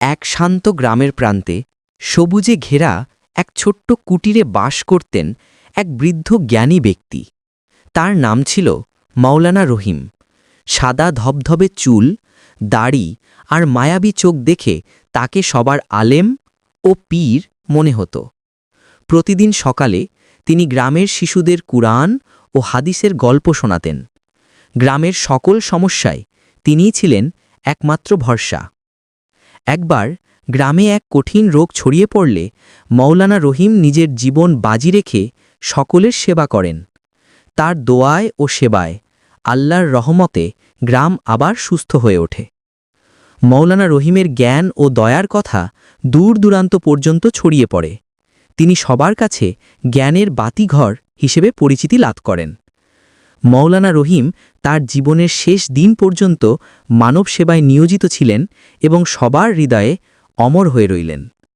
এক শান্ত গ্রামের প্রান্তে সবুজে ঘেরা এক ছোট্ট কুটিরে বাস করতেন এক বৃদ্ধ জ্ঞানী ব্যক্তি। তার নাম ছিল মাওলানা রহিম। সাদা ধবধবে চুল, দাড়ি আর মায়াবী চোখ দেখে তাকে সবার আলেম ও পীর মনে হতো। প্রতিদিন সকালে তিনি গ্রামের শিশুদের কুরআন ও হাদিসের গল্প শোনাতেন। গ্রামের সকল সমস্যায় তিনিই ছিলেন একমাত্র ভরসা। একবার গ্রামে এক কঠিন রোগ ছড়িয়ে পড়লে মৌলানা রহিম নিজের জীবন বাজি রেখে সকলের সেবা করেন। তার দোয়ায় ও সেবায় আল্লাহর রহমতে গ্রাম আবার সুস্থ হয়ে ওঠে। মৌলানা রহিমের জ্ঞান ও দয়ার কথা দূর দূরান্ত পর্যন্ত ছড়িয়ে পড়ে। তিনি সবার কাছে জ্ঞানের বাতিঘর হিসেবে পরিচিতি লাভ করেন। মৌলানা রহিম তার জীবনের শেষ দিন পর্যন্ত মানব সেবায় নিয়োজিত ছিলেন এবং সবার হৃদয়ে অমর হয়ে রইলেন।